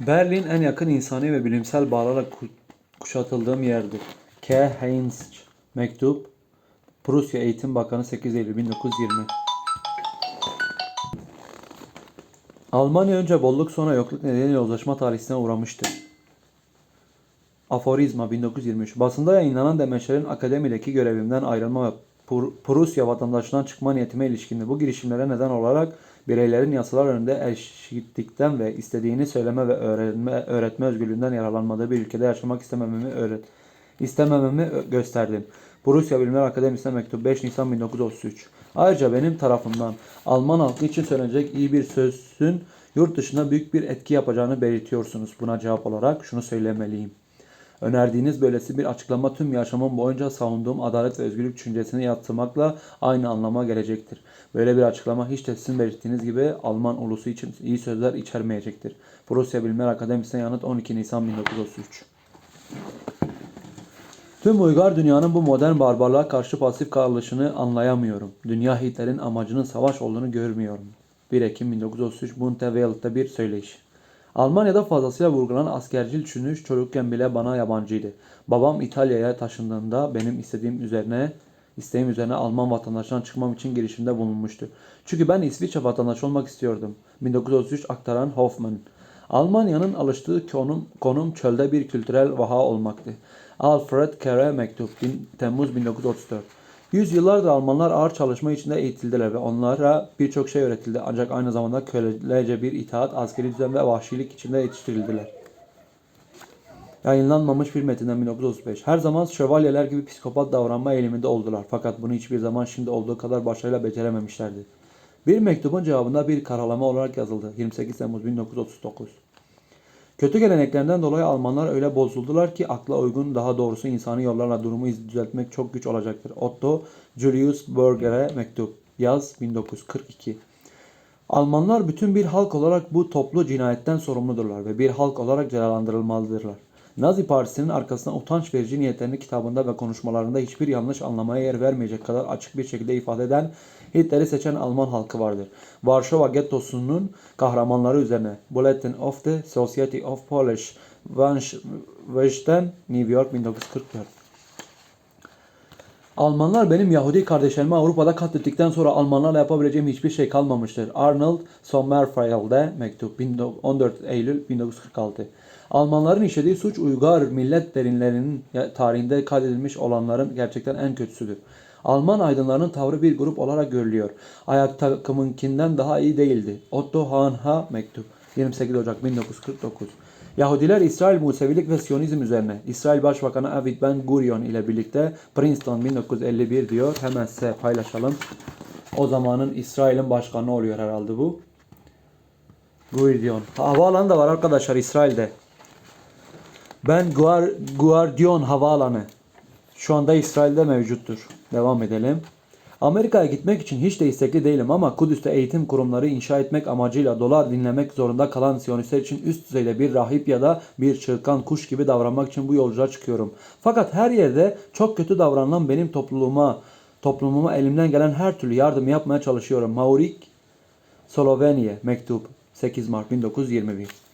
Berlin en yakın insani ve bilimsel bağlarla ku- kuşatıldığım yerdir. K. Heinz Mektup Prusya Eğitim Bakanı 8 Eylül 1920 Almanya önce bolluk sonra yokluk nedeniyle yozlaşma tarihine uğramıştır. Aforizma 1923 Basında yayınlanan demeçlerin akademideki görevimden ayrılma ve Prusya vatandaşlığından çıkma niyetime ilişkindir. Bu girişimlere neden olarak bireylerin yasalar önünde eşitlikten ve istediğini söyleme ve öğrenme, öğretme özgürlüğünden yararlanmadığı bir ülkede yaşamak istemememi öğret istemememi gösterdim. Prusya Bilimler Akademisi'ne mektup 5 Nisan 1933. Ayrıca benim tarafımdan Alman halkı için söylenecek iyi bir sözün yurt dışında büyük bir etki yapacağını belirtiyorsunuz. Buna cevap olarak şunu söylemeliyim. Önerdiğiniz böylesi bir açıklama tüm yaşamım boyunca savunduğum adalet ve özgürlük düşüncesini yatsımakla aynı anlama gelecektir. Böyle bir açıklama hiç de sizin belirttiğiniz gibi Alman ulusu için iyi sözler içermeyecektir. Prusya Bilimler Akademisi'ne yanıt 12 Nisan 1933. Tüm uygar dünyanın bu modern barbarlığa karşı pasif kalışını anlayamıyorum. Dünya Hitler'in amacının savaş olduğunu görmüyorum. 1 Ekim 1933 Bunteweil'de bir söyleyiş. Almanya'da fazlasıyla vurgulanan askercil düşünüş çocukken bile bana yabancıydı. Babam İtalya'ya taşındığında benim istediğim üzerine isteğim üzerine Alman vatandaşından çıkmam için girişimde bulunmuştu. Çünkü ben İsviçre vatandaşı olmak istiyordum. 1933 aktaran Hoffman. Almanya'nın alıştığı konum, konum çölde bir kültürel vaha olmaktı. Alfred Kere mektup Temmuz 1934. Yüzyıllardır Almanlar ağır çalışma içinde eğitildiler ve onlara birçok şey öğretildi. Ancak aynı zamanda kölece bir itaat, askeri düzen ve vahşilik içinde yetiştirildiler. Yayınlanmamış bir metinden 1935. Her zaman şövalyeler gibi psikopat davranma eğiliminde oldular. Fakat bunu hiçbir zaman şimdi olduğu kadar başarıyla becerememişlerdi. Bir mektubun cevabında bir karalama olarak yazıldı. 28 Temmuz 1939. Kötü geleneklerinden dolayı Almanlar öyle bozuldular ki akla uygun daha doğrusu insani yollarla durumu düzeltmek çok güç olacaktır. Otto Julius Bürger'e mektup. Yaz 1942. Almanlar bütün bir halk olarak bu toplu cinayetten sorumludurlar ve bir halk olarak cezalandırılmalıdırlar. Nazi Partisi'nin arkasına utanç verici niyetlerini kitabında ve konuşmalarında hiçbir yanlış anlamaya yer vermeyecek kadar açık bir şekilde ifade eden Hitler'i seçen Alman halkı vardır. Varşova Gettosu'nun kahramanları üzerine Bulletin of the Society of Polish Westen, New York 1944. Almanlar benim Yahudi kardeşlerimi Avrupa'da katlettikten sonra Almanlarla yapabileceğim hiçbir şey kalmamıştır. Arnold Sommerfeld'e mektup 14 Eylül 1946. Almanların işlediği suç uygar millet derinlerinin tarihinde kaydedilmiş olanların gerçekten en kötüsüdür. Alman aydınlarının tavrı bir grup olarak görülüyor. Ayak takımınkinden daha iyi değildi. Otto Hahn'a mektup 28 Ocak 1949. Yahudiler İsrail Musevilik ve Siyonizm üzerine İsrail Başbakanı David Ben Gurion ile birlikte Princeton 1951 diyor. Hemen size paylaşalım. O zamanın İsrail'in başkanı oluyor herhalde bu. Gurion. Havaalanı da var arkadaşlar İsrail'de. Ben Guar Guardion Havaalanı. Şu anda İsrail'de mevcuttur. Devam edelim. Amerika'ya gitmek için hiç de istekli değilim ama Kudüs'te eğitim kurumları inşa etmek amacıyla dolar dinlemek zorunda kalan Siyonistler için üst düzeyde bir rahip ya da bir çırkan kuş gibi davranmak için bu yolculuğa çıkıyorum. Fakat her yerde çok kötü davranılan benim topluluğuma, toplumuma elimden gelen her türlü yardımı yapmaya çalışıyorum. Maurik Slovenya mektup 8 Mart 1921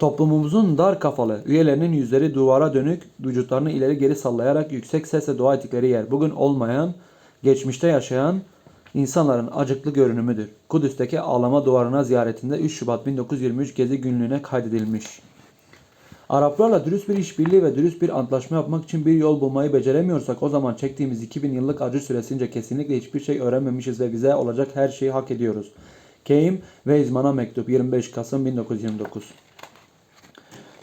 Toplumumuzun dar kafalı, üyelerinin yüzleri duvara dönük, vücutlarını ileri geri sallayarak yüksek sesle dua ettikleri yer bugün olmayan, geçmişte yaşayan insanların acıklı görünümüdür. Kudüs'teki ağlama duvarına ziyaretinde 3 Şubat 1923 Gezi günlüğüne kaydedilmiş. Araplarla dürüst bir işbirliği ve dürüst bir antlaşma yapmak için bir yol bulmayı beceremiyorsak o zaman çektiğimiz 2000 yıllık acı süresince kesinlikle hiçbir şey öğrenmemişiz ve bize olacak her şeyi hak ediyoruz. Keim ve İzman'a mektup 25 Kasım 1929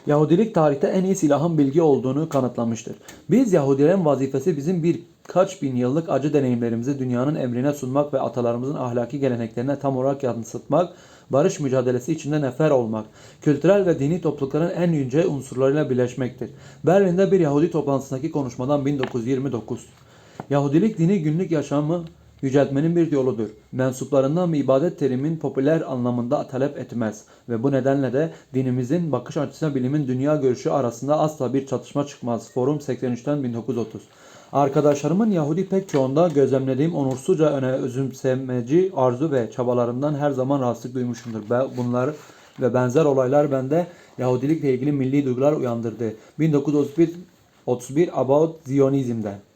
Yahudilik tarihte en iyi silahın bilgi olduğunu kanıtlamıştır. Biz Yahudilerin vazifesi bizim birkaç bin yıllık acı deneyimlerimizi dünyanın emrine sunmak ve atalarımızın ahlaki geleneklerine tam olarak yansıtmak, barış mücadelesi içinde nefer olmak, kültürel ve dini toplulukların en yüce unsurlarıyla birleşmektir. Berlin'de bir Yahudi toplantısındaki konuşmadan 1929 Yahudilik dini günlük yaşamı yüceltmenin bir yoludur. Mensuplarından ibadet terimin popüler anlamında talep etmez ve bu nedenle de dinimizin bakış açısına bilimin dünya görüşü arasında asla bir çatışma çıkmaz. Forum 83'ten 1930. Arkadaşlarımın Yahudi pek çoğunda gözlemlediğim onursuzca öne özümsemeci arzu ve çabalarından her zaman rahatsızlık duymuşumdur. Bunlar ve benzer olaylar bende Yahudilikle ilgili milli duygular uyandırdı. 1931 31 About Zionizm'den.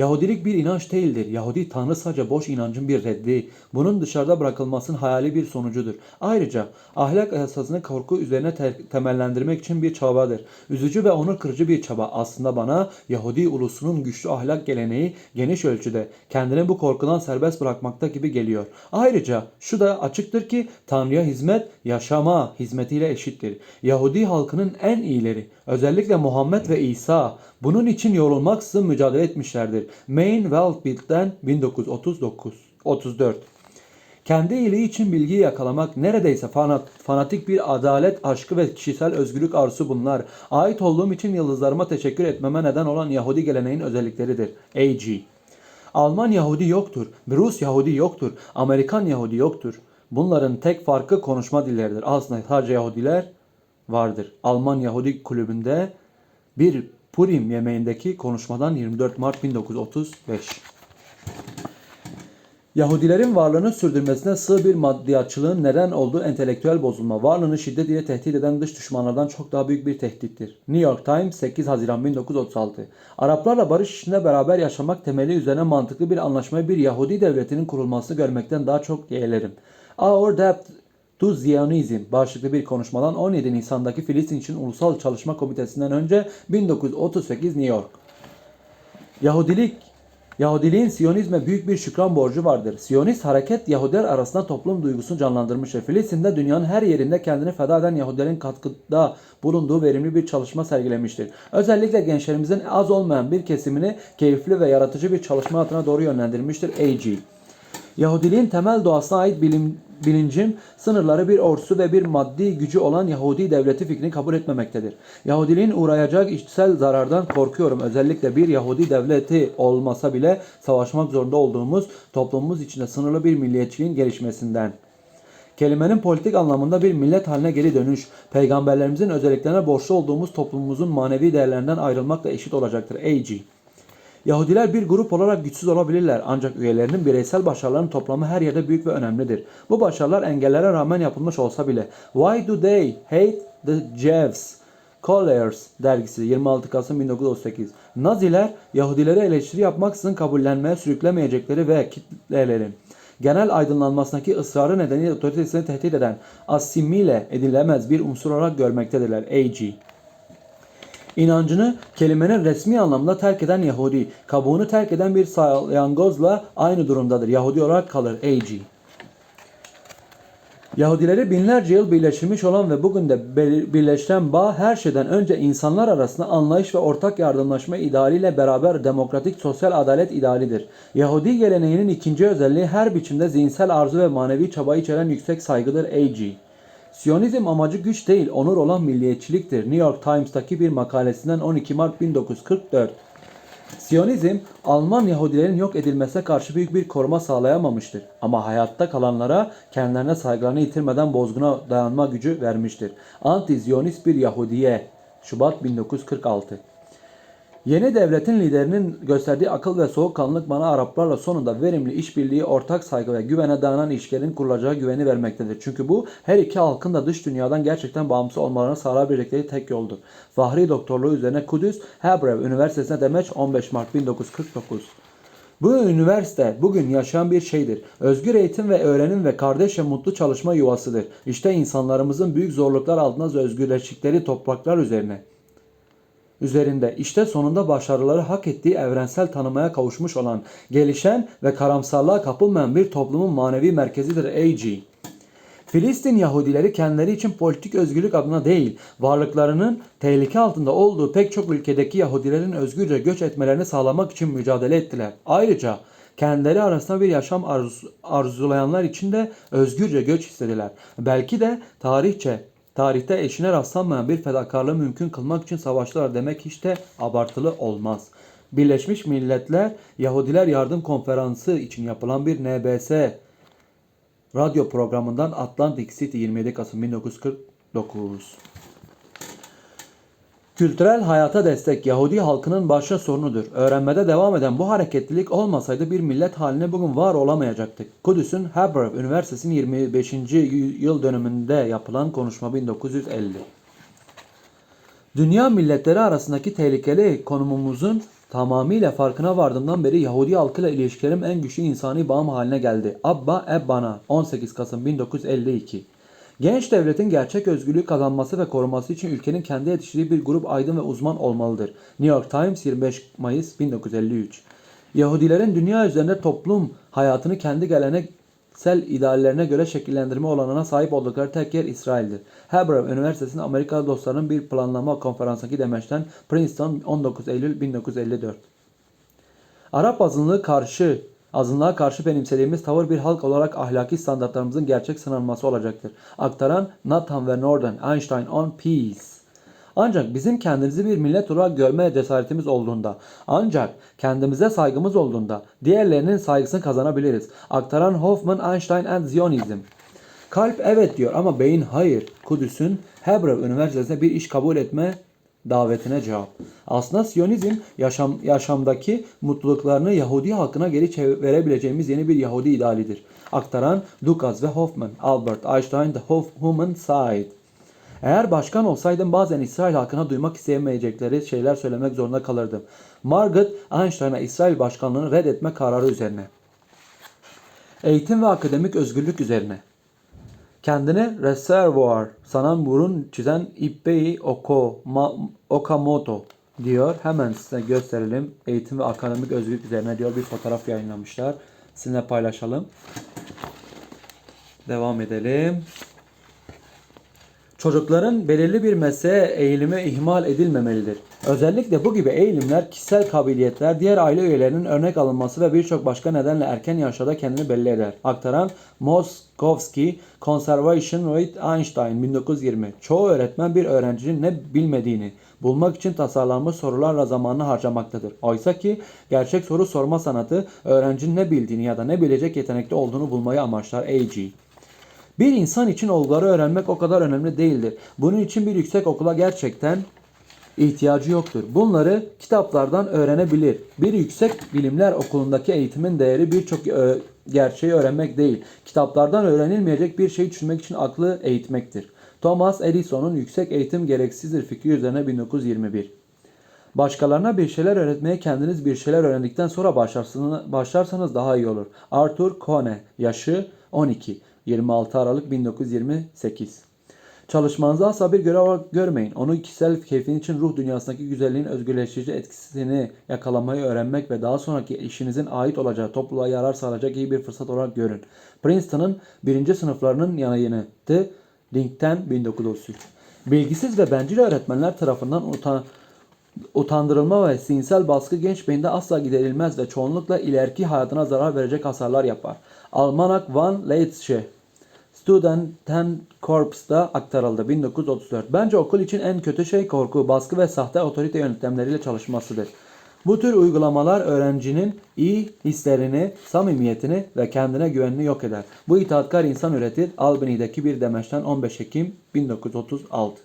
Yahudilik bir inanç değildir. Yahudi Tanrı sadece boş inancın bir reddi. Bunun dışarıda bırakılmasının hayali bir sonucudur. Ayrıca ahlak esasını korku üzerine te- temellendirmek için bir çabadır. Üzücü ve onur kırıcı bir çaba. Aslında bana Yahudi ulusunun güçlü ahlak geleneği geniş ölçüde kendini bu korkudan serbest bırakmakta gibi geliyor. Ayrıca şu da açıktır ki Tanrı'ya hizmet yaşama hizmetiyle eşittir. Yahudi halkının en iyileri özellikle Muhammed ve İsa bunun için yorulmaksızın mücadele etmişlerdir. Main Weltbild'den 1939 34 kendi iyiliği için bilgiyi yakalamak neredeyse fanat, fanatik bir adalet aşkı ve kişisel özgürlük arzusu bunlar. Ait olduğum için yıldızlarıma teşekkür etmeme neden olan Yahudi geleneğin özellikleridir. A.G. Alman Yahudi yoktur. Rus Yahudi yoktur. Amerikan Yahudi yoktur. Bunların tek farkı konuşma dilleridir. Aslında sadece Yahudiler vardır. Alman Yahudi kulübünde bir Purim yemeğindeki konuşmadan 24 Mart 1935. Yahudilerin varlığını sürdürmesine sığ bir maddiyatçılığın neden olduğu entelektüel bozulma, varlığını şiddet ile tehdit eden dış düşmanlardan çok daha büyük bir tehdittir. New York Times 8 Haziran 1936 Araplarla barış içinde beraber yaşamak temeli üzerine mantıklı bir anlaşmayı bir Yahudi devletinin kurulmasını görmekten daha çok yeğlerim. Our Debt to Zionism başlıklı bir konuşmadan 17 Nisan'daki Filistin için Ulusal Çalışma Komitesi'nden önce 1938 New York. Yahudilik Yahudiliğin Siyonizme büyük bir şükran borcu vardır. Siyonist hareket Yahudiler arasında toplum duygusunu canlandırmıştır. Filistin'de dünyanın her yerinde kendini feda eden Yahudilerin katkıda bulunduğu verimli bir çalışma sergilemiştir. Özellikle gençlerimizin az olmayan bir kesimini keyifli ve yaratıcı bir çalışma hayatına doğru yönlendirmiştir. A.G. Yahudiliğin temel doğasına ait bilim, bilincin sınırları bir ordusu ve bir maddi gücü olan Yahudi devleti fikrini kabul etmemektedir. Yahudiliğin uğrayacak işsel zarardan korkuyorum. Özellikle bir Yahudi devleti olmasa bile savaşmak zorunda olduğumuz toplumumuz içinde sınırlı bir milliyetçiliğin gelişmesinden. Kelimenin politik anlamında bir millet haline geri dönüş, peygamberlerimizin özelliklerine borçlu olduğumuz toplumumuzun manevi değerlerinden ayrılmakla eşit olacaktır. A.G. Yahudiler bir grup olarak güçsüz olabilirler ancak üyelerinin bireysel başarılarının toplamı her yerde büyük ve önemlidir. Bu başarılar engellere rağmen yapılmış olsa bile Why do they hate the Jews? Colliers dergisi 26 Kasım 1938 Naziler Yahudilere eleştiri yapmaksızın kabullenmeye sürüklemeyecekleri ve kitlelerin genel aydınlanmasındaki ısrarı nedeniyle otoritesini tehdit eden asimile edilemez bir unsur olarak görmektedirler. A.G. İnancını kelimenin resmi anlamda terk eden Yahudi, kabuğunu terk eden bir salyangozla aynı durumdadır. Yahudi olarak kalır. A.G. Yahudileri binlerce yıl birleştirmiş olan ve bugün de bir- birleştiren bağ her şeyden önce insanlar arasında anlayış ve ortak yardımlaşma idealiyle beraber demokratik sosyal adalet idealidir. Yahudi geleneğinin ikinci özelliği her biçimde zihinsel arzu ve manevi çabayı içeren yüksek saygıdır. A.G. Siyonizm amacı güç değil, onur olan milliyetçiliktir. New York Times'taki bir makalesinden 12 Mart 1944. Siyonizm, Alman Yahudilerin yok edilmesine karşı büyük bir koruma sağlayamamıştır. Ama hayatta kalanlara kendilerine saygılarını yitirmeden bozguna dayanma gücü vermiştir. Anti-Ziyonist bir Yahudiye. Şubat 1946 Yeni devletin liderinin gösterdiği akıl ve soğukkanlılık bana Araplarla sonunda verimli işbirliği, ortak saygı ve güvene dayanan ilişkilerin kurulacağı güveni vermektedir. Çünkü bu her iki halkın da dış dünyadan gerçekten bağımsız olmalarını sağlayabilecekleri tek yoldur. Fahri doktorluğu üzerine Kudüs Hebrew Üniversitesi'ne demeç 15 Mart 1949. Bu üniversite bugün yaşayan bir şeydir. Özgür eğitim ve öğrenim ve kardeş ve mutlu çalışma yuvasıdır. İşte insanlarımızın büyük zorluklar altında özgürleştikleri topraklar üzerine üzerinde işte sonunda başarıları hak ettiği evrensel tanımaya kavuşmuş olan, gelişen ve karamsarlığa kapılmayan bir toplumun manevi merkezidir A.G. Filistin Yahudileri kendileri için politik özgürlük adına değil, varlıklarının tehlike altında olduğu pek çok ülkedeki Yahudilerin özgürce göç etmelerini sağlamak için mücadele ettiler. Ayrıca kendileri arasında bir yaşam arzu, arzulayanlar için de özgürce göç istediler. Belki de tarihçe Tarihte eşine rastlanmayan bir fedakarlığı mümkün kılmak için savaştılar demek hiç de abartılı olmaz. Birleşmiş Milletler Yahudiler Yardım Konferansı için yapılan bir NBS radyo programından Atlantic City 27 Kasım 1949. Kültürel hayata destek Yahudi halkının başta sorunudur. Öğrenmede devam eden bu hareketlilik olmasaydı bir millet haline bugün var olamayacaktık. Kudüs'ün Hebrew Üniversitesi'nin 25. yıl dönümünde yapılan konuşma 1950. Dünya milletleri arasındaki tehlikeli konumumuzun tamamıyla farkına vardığımdan beri Yahudi halkıyla ilişkilerim en güçlü insani bağım haline geldi. Abba Ebbana 18 Kasım 1952 Genç devletin gerçek özgürlüğü kazanması ve koruması için ülkenin kendi yetiştirdiği bir grup aydın ve uzman olmalıdır. New York Times 25 Mayıs 1953 Yahudilerin dünya üzerinde toplum hayatını kendi geleneksel ideallerine göre şekillendirme olanına sahip oldukları tek yer İsrail'dir. Hebrew Üniversitesi'nin Amerikalı dostlarının bir planlama konferansındaki demeçten Princeton 19 Eylül 1954 Arap azınlığı karşı azınlığa karşı benimsediğimiz tavır bir halk olarak ahlaki standartlarımızın gerçek sınanması olacaktır. Aktaran Nathan ve Northern Einstein on Peace. Ancak bizim kendimizi bir millet olarak görme cesaretimiz olduğunda, ancak kendimize saygımız olduğunda diğerlerinin saygısını kazanabiliriz. Aktaran Hoffman, Einstein and Zionism. Kalp evet diyor ama beyin hayır. Kudüs'ün Hebrew Üniversitesi'nde bir iş kabul etme davetine cevap. Aslında Siyonizm yaşam, yaşamdaki mutluluklarını Yahudi halkına geri verebileceğimiz yeni bir Yahudi idealidir. Aktaran Dukas ve Hoffman, Albert Einstein, The Human Side. Eğer başkan olsaydım bazen İsrail halkına duymak isteyemeyecekleri şeyler söylemek zorunda kalırdım. Margaret Einstein'a İsrail başkanlığını reddetme kararı üzerine. Eğitim ve akademik özgürlük üzerine. Kendini reservoir sanan burun çizen Ippei Oko, Ma- Okamoto diyor. Hemen size gösterelim. Eğitim ve akademik özgürlük üzerine diyor bir fotoğraf yayınlamışlar. Sizinle paylaşalım. Devam edelim. Çocukların belirli bir mesleğe eğilimi ihmal edilmemelidir. Özellikle bu gibi eğilimler kişisel kabiliyetler, diğer aile üyelerinin örnek alınması ve birçok başka nedenle erken yaşlarda kendini belli eder. Aktaran Moskovski Conservation with Einstein 1920. Çoğu öğretmen bir öğrencinin ne bilmediğini bulmak için tasarlanmış sorularla zamanını harcamaktadır. Oysa ki gerçek soru sorma sanatı öğrencinin ne bildiğini ya da ne bilecek yetenekte olduğunu bulmayı amaçlar. A.G. Bir insan için olguları öğrenmek o kadar önemli değildir. Bunun için bir yüksek okula gerçekten ihtiyacı yoktur. Bunları kitaplardan öğrenebilir. Bir yüksek bilimler okulundaki eğitimin değeri birçok ö- gerçeği öğrenmek değil. Kitaplardan öğrenilmeyecek bir şey düşünmek için aklı eğitmektir. Thomas Edison'un yüksek eğitim gereksizdir fikri üzerine 1921. Başkalarına bir şeyler öğretmeye kendiniz bir şeyler öğrendikten sonra başlarsanız, daha iyi olur. Arthur Kone, yaşı 12, 26 Aralık 1928. Çalışmanızı asla bir görev olarak görmeyin. Onu kişisel keyfin için ruh dünyasındaki güzelliğin özgürleştirici etkisini yakalamayı öğrenmek ve daha sonraki işinizin ait olacağı topluluğa yarar sağlayacak iyi bir fırsat olarak görün. Princeton'ın birinci sınıflarının yayını The Link'ten 1933. Bilgisiz ve bencil öğretmenler tarafından utan Utandırılma ve zihinsel baskı genç beyinde asla giderilmez ve çoğunlukla ileriki hayatına zarar verecek hasarlar yapar. Almanak Van Leitsche Studenten Corps'ta aktarıldı 1934. Bence okul için en kötü şey korku, baskı ve sahte otorite yöntemleriyle çalışmasıdır. Bu tür uygulamalar öğrencinin iyi hislerini, samimiyetini ve kendine güvenini yok eder. Bu itaatkar insan üretir. Albany'deki bir demeçten 15 Ekim 1936.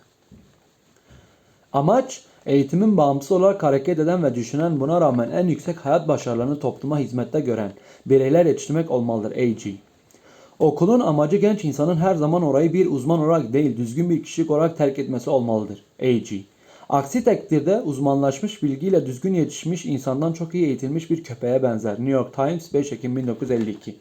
Amaç eğitimin bağımsız olarak hareket eden ve düşünen buna rağmen en yüksek hayat başarılarını topluma hizmette gören bireyler yetiştirmek olmalıdır. A.G. Okulun amacı genç insanın her zaman orayı bir uzman olarak değil düzgün bir kişilik olarak terk etmesi olmalıdır. A.G. Aksi takdirde uzmanlaşmış bilgiyle düzgün yetişmiş insandan çok iyi eğitilmiş bir köpeğe benzer. New York Times 5 Ekim 1952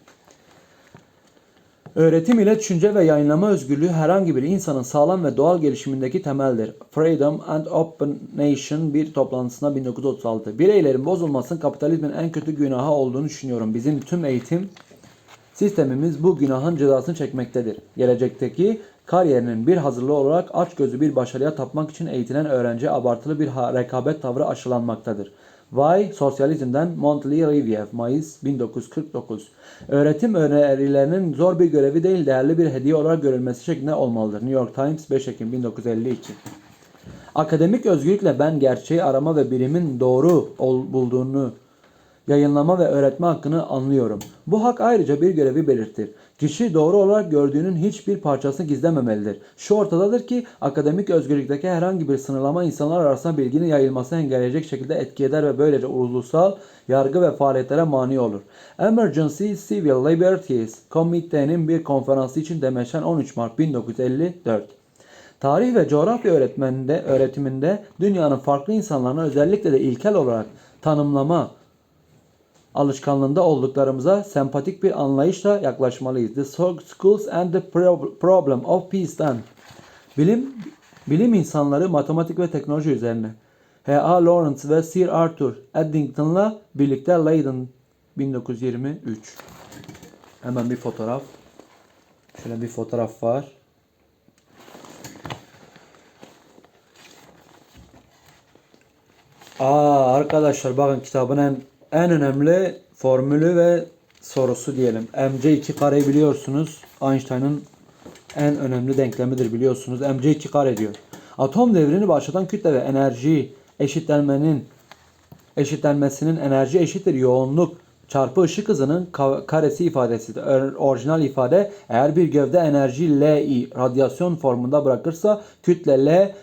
Öğretim ile düşünce ve yayınlama özgürlüğü herhangi bir insanın sağlam ve doğal gelişimindeki temeldir. Freedom and Open Nation bir toplantısında 1936. Bireylerin bozulmasının kapitalizmin en kötü günahı olduğunu düşünüyorum. Bizim tüm eğitim sistemimiz bu günahın cezasını çekmektedir. Gelecekteki kariyerinin bir hazırlığı olarak açgözlü bir başarıya tapmak için eğitilen öğrenciye abartılı bir rekabet tavrı aşılanmaktadır. Vay Sosyalizm'den Monthly Review Mayıs 1949 Öğretim önerilerinin zor bir görevi değil değerli bir hediye olarak görülmesi şeklinde olmalıdır. New York Times 5 Ekim 1952 Akademik özgürlükle ben gerçeği arama ve bilimin doğru ol, bulduğunu yayınlama ve öğretme hakkını anlıyorum. Bu hak ayrıca bir görevi belirtir. Kişi doğru olarak gördüğünün hiçbir parçasını gizlememelidir. Şu ortadadır ki akademik özgürlükteki herhangi bir sınırlama insanlar arasında bilginin yayılmasını engelleyecek şekilde etki eder ve böylece ulusal yargı ve faaliyetlere mani olur. Emergency Civil Liberties Komitenin bir konferansı için Demeşen 13 Mart 1954 Tarih ve coğrafya öğretmeninde, öğretiminde dünyanın farklı insanlarına özellikle de ilkel olarak tanımlama alışkanlığında olduklarımıza sempatik bir anlayışla yaklaşmalıyız. The Schools and the Pro- Problem of Peace'ten bilim bilim insanları matematik ve teknoloji üzerine H.A. Lawrence ve Sir Arthur Eddington'la birlikte Leiden 1923 Hemen bir fotoğraf. Şöyle bir fotoğraf var. Aa arkadaşlar bakın kitabın en, en önemli formülü ve sorusu diyelim. MC2 kareyi biliyorsunuz. Einstein'ın en önemli denklemidir biliyorsunuz. MC2 kare diyor. Atom devrini başlatan kütle ve enerji eşitlenmenin eşitlenmesinin enerji eşittir yoğunluk çarpı ışık hızının ka- karesi ifadesidir. Or- Orijinal ifade eğer bir gövde enerji Li radyasyon formunda bırakırsa kütle L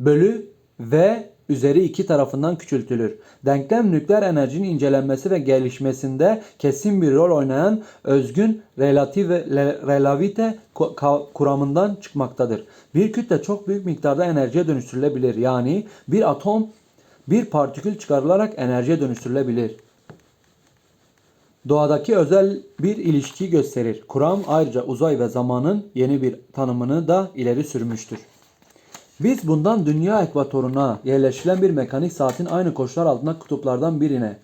bölü V üzeri 2 tarafından küçültülür. Denklem nükleer enerjinin incelenmesi ve gelişmesinde kesin bir rol oynayan özgün relatif le- relavite kuramından çıkmaktadır. Bir kütle çok büyük miktarda enerjiye dönüştürülebilir. Yani bir atom bir partikül çıkarılarak enerjiye dönüştürülebilir. Doğadaki özel bir ilişki gösterir. Kuram ayrıca uzay ve zamanın yeni bir tanımını da ileri sürmüştür. Biz bundan dünya ekvatoruna yerleşilen bir mekanik saatin aynı koşullar altında kutuplardan birine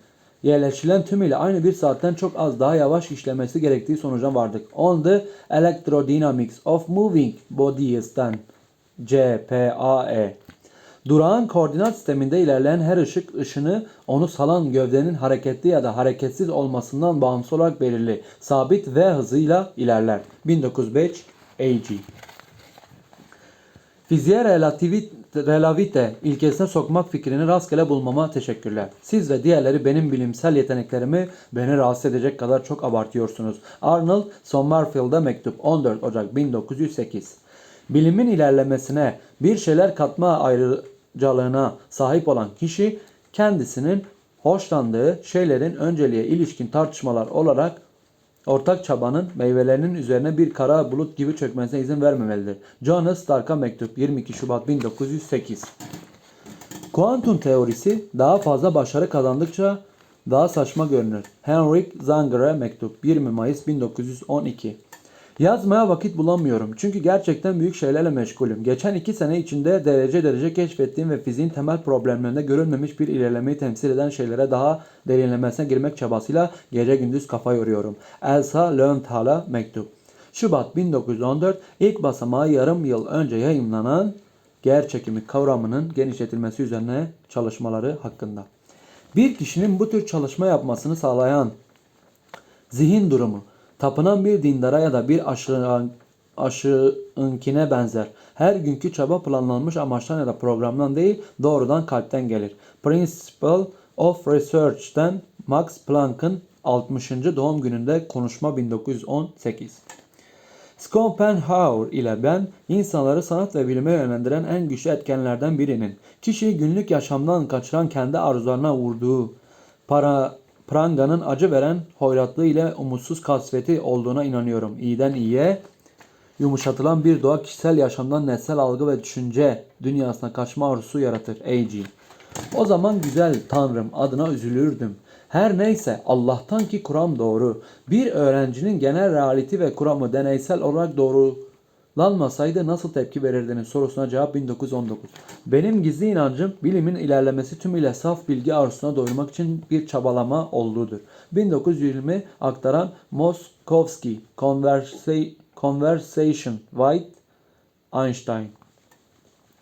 yerleşilen tümüyle aynı bir saatten çok az daha yavaş işlemesi gerektiği sonucuna vardık. On the Electrodynamics of Moving Bodies'ten CPAE Durağan koordinat sisteminde ilerleyen her ışık ışını onu salan gövdenin hareketli ya da hareketsiz olmasından bağımsız olarak belirli sabit v hızıyla ilerler. 1905 AG Fiziğe relativit, relavite ilkesine sokmak fikrini rastgele bulmama teşekkürler. Siz ve diğerleri benim bilimsel yeteneklerimi beni rahatsız edecek kadar çok abartıyorsunuz. Arnold Sommerfield'a mektup 14 Ocak 1908 Bilimin ilerlemesine bir şeyler katma ayrıcalığına sahip olan kişi kendisinin hoşlandığı şeylerin önceliğe ilişkin tartışmalar olarak ortak çabanın meyvelerinin üzerine bir kara bulut gibi çökmesine izin vermemelidir. Johannes Stark'a mektup 22 Şubat 1908 Kuantum teorisi daha fazla başarı kazandıkça daha saçma görünür. Henrik Zanger'a mektup 20 Mayıs 1912 Yazmaya vakit bulamıyorum çünkü gerçekten büyük şeylerle meşgulüm. Geçen iki sene içinde derece derece keşfettiğim ve fiziğin temel problemlerinde görülmemiş bir ilerlemeyi temsil eden şeylere daha derinlemesine girmek çabasıyla gece gündüz kafa yoruyorum. Elsa Löwenthal'a mektup. Şubat 1914 ilk basamağı yarım yıl önce yayımlanan yer çekimi kavramının genişletilmesi üzerine çalışmaları hakkında. Bir kişinin bu tür çalışma yapmasını sağlayan zihin durumu tapınan bir dindara ya da bir aşırı, aşığınkine benzer. Her günkü çaba planlanmış amaçtan ya da programdan değil doğrudan kalpten gelir. Principle of Research'ten Max Planck'ın 60. doğum gününde konuşma 1918. Schopenhauer ile ben insanları sanat ve bilime yönlendiren en güçlü etkenlerden birinin kişiyi günlük yaşamdan kaçıran kendi arzularına vurduğu para pranganın acı veren hoyratlığı ile umutsuz kasveti olduğuna inanıyorum. İyiden iyiye yumuşatılan bir doğa kişisel yaşamdan nesnel algı ve düşünce dünyasına kaçma arzusu yaratır. A.G. O zaman güzel Tanrım adına üzülürdüm. Her neyse Allah'tan ki kuram doğru. Bir öğrencinin genel reality ve kuramı deneysel olarak doğrulanmasaydı nasıl tepki verirdiniz sorusuna cevap 1919. Benim gizli inancım bilimin ilerlemesi tümüyle saf bilgi arzusuna doyurmak için bir çabalama olduğudur. 1920 aktaran Conversa- Conversation White Einstein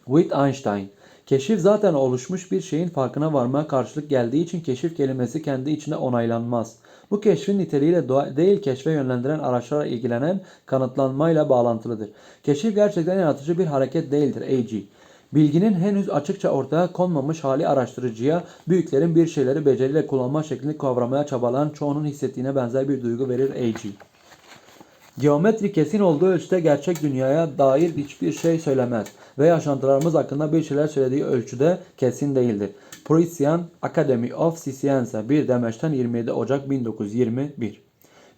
With Einstein. Keşif zaten oluşmuş bir şeyin farkına varmaya karşılık geldiği için keşif kelimesi kendi içinde onaylanmaz. Bu keşfin niteliğiyle değil keşfe yönlendiren araçlara ilgilenen kanıtlanmayla bağlantılıdır. Keşif gerçekten yaratıcı bir hareket değildir. A.G. Bilginin henüz açıkça ortaya konmamış hali araştırıcıya büyüklerin bir şeyleri beceriyle kullanma şeklini kavramaya çabalayan çoğunun hissettiğine benzer bir duygu verir A.G. Geometri kesin olduğu ölçüde gerçek dünyaya dair hiçbir şey söylemez ve yaşantılarımız hakkında bir şeyler söylediği ölçüde kesin değildir. Parisian Academy of Sciences 1 demeçten 27 Ocak 1921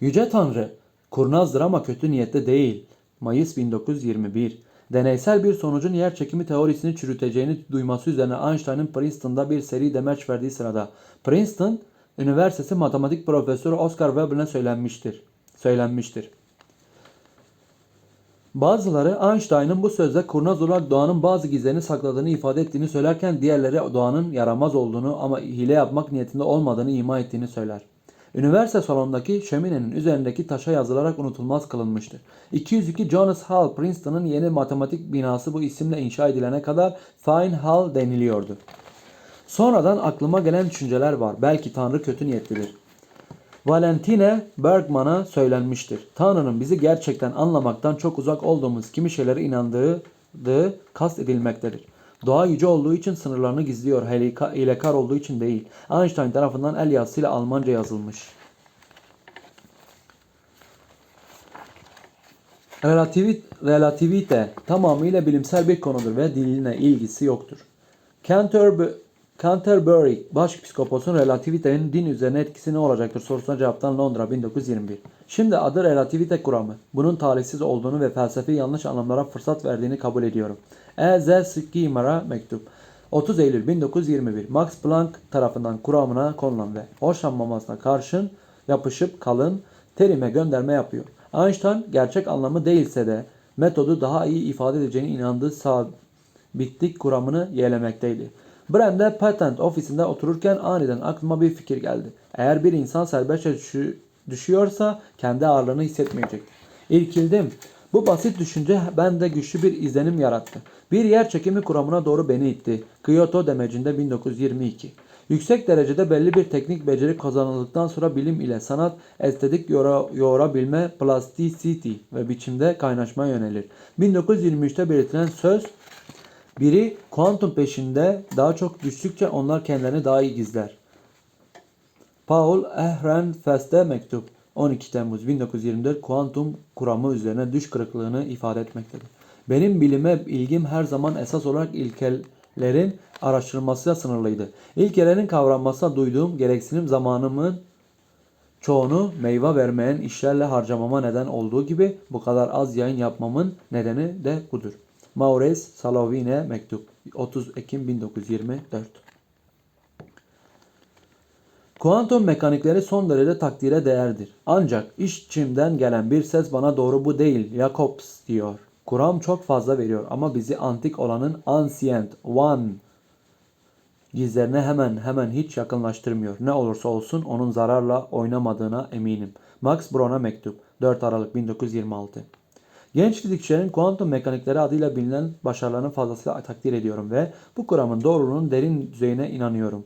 Yüce Tanrı, kurnazdır ama kötü niyette değil. Mayıs 1921 Deneysel bir sonucun yer çekimi teorisini çürüteceğini duyması üzerine Einstein'ın Princeton'da bir seri demeç verdiği sırada Princeton Üniversitesi matematik profesörü Oscar Weber'e söylenmiştir. Söylenmiştir. Bazıları Einstein'ın bu sözde kurnaz olarak doğanın bazı gizlerini sakladığını ifade ettiğini söylerken diğerleri doğanın yaramaz olduğunu ama hile yapmak niyetinde olmadığını ima ettiğini söyler. Üniversite salonundaki şöminenin üzerindeki taşa yazılarak unutulmaz kılınmıştır. 202 Jonas Hall Princeton'ın yeni matematik binası bu isimle inşa edilene kadar Fine Hall deniliyordu. Sonradan aklıma gelen düşünceler var. Belki Tanrı kötü niyetlidir. Valentine Bergman'a söylenmiştir. Tanrı'nın bizi gerçekten anlamaktan çok uzak olduğumuz kimi şeylere inandığı dığı kast edilmektedir. Doğa yüce olduğu için sınırlarını gizliyor, hileka- hilekar olduğu için değil. Einstein tarafından el yazısıyla Almanca yazılmış. Relativi- relativite tamamıyla bilimsel bir konudur ve diline ilgisi yoktur. Canterbury, Canterbury Başpiskoposun relativitenin din üzerine etkisi ne olacaktır sorusuna cevaptan Londra 1921. Şimdi adı relativite kuramı. Bunun talihsiz olduğunu ve felsefi yanlış anlamlara fırsat verdiğini kabul ediyorum. E. Z. Schirmer'a mektup. 30 Eylül 1921 Max Planck tarafından kuramına konulan ve hoşlanmamasına karşın yapışıp kalın terime gönderme yapıyor. Einstein gerçek anlamı değilse de metodu daha iyi ifade edeceğine inandığı sabitlik kuramını yeğlemekteydi. Brand'de patent ofisinde otururken aniden aklıma bir fikir geldi. Eğer bir insan serbestçe düşü- düşüyorsa kendi ağırlığını hissetmeyecek. İrkildim. Bu basit düşünce bende güçlü bir izlenim yarattı. Bir yer çekimi kuramına doğru beni itti. Kyoto demecinde 1922. Yüksek derecede belli bir teknik beceri kazanıldıktan sonra bilim ile sanat, estetik yoğura, yoğurabilme, plasticity ve biçimde kaynaşmaya yönelir. 1923'te belirtilen söz biri kuantum peşinde daha çok düştükçe onlar kendilerini daha iyi gizler. Paul Ehrenfest'e mektup 12 Temmuz 1924 kuantum kuramı üzerine düş kırıklığını ifade etmektedir. Benim bilime ilgim her zaman esas olarak ilkelerin araştırılmasıyla sınırlıydı. İlkelerin kavranmasına duyduğum gereksinim zamanımın çoğunu meyve vermeyen işlerle harcamama neden olduğu gibi bu kadar az yayın yapmamın nedeni de budur. Maurice Salovine mektup 30 Ekim 1924 Kuantum mekanikleri son derece takdire değerdir. Ancak içimden gelen bir ses bana doğru bu değil, Jacobs diyor. Kuram çok fazla veriyor ama bizi antik olanın ancient, one gizlerine hemen hemen hiç yakınlaştırmıyor. Ne olursa olsun onun zararla oynamadığına eminim. Max Born'a mektup 4 Aralık 1926 Genç fizikçilerin kuantum mekanikleri adıyla bilinen başarılarını fazlasıyla takdir ediyorum ve bu kuramın doğruluğunun derin düzeyine inanıyorum.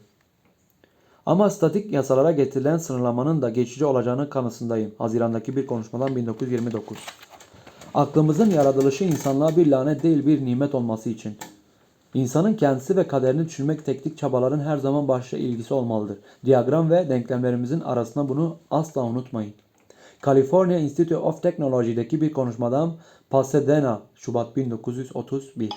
Ama statik yasalara getirilen sınırlamanın da geçici olacağını kanısındayım. Hazirandaki bir konuşmadan 1929. Aklımızın yaratılışı insanlığa bir lanet değil bir nimet olması için. İnsanın kendisi ve kaderini düşünmek teknik çabaların her zaman başta ilgisi olmalıdır. Diyagram ve denklemlerimizin arasında bunu asla unutmayın. California Institute of Technology'deki bir konuşmadan Pasadena, Şubat 1931.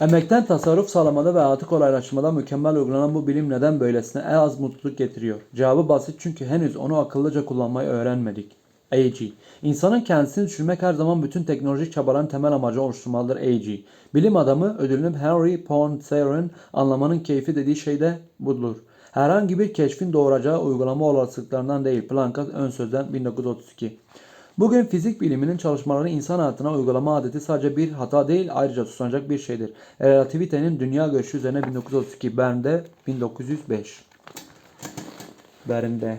Emekten tasarruf sağlamada ve hayatı kolaylaştırmada mükemmel uygulanan bu bilim neden böylesine en az mutluluk getiriyor? Cevabı basit çünkü henüz onu akıllıca kullanmayı öğrenmedik. AG. İnsanın kendisini düşürmek her zaman bütün teknolojik çabaların temel amacı oluşturmalıdır AG. Bilim adamı ödülünü Henry Poincaré'nin anlamanın keyfi dediği şey de budur. Herhangi bir keşfin doğuracağı uygulama olasılıklarından değil. Planck'a ön sözden 1932. Bugün fizik biliminin çalışmalarını insan hayatına uygulama adeti sadece bir hata değil ayrıca susanacak bir şeydir. Relativitenin dünya görüşü üzerine 1932 Bern'de 1905. Bern'de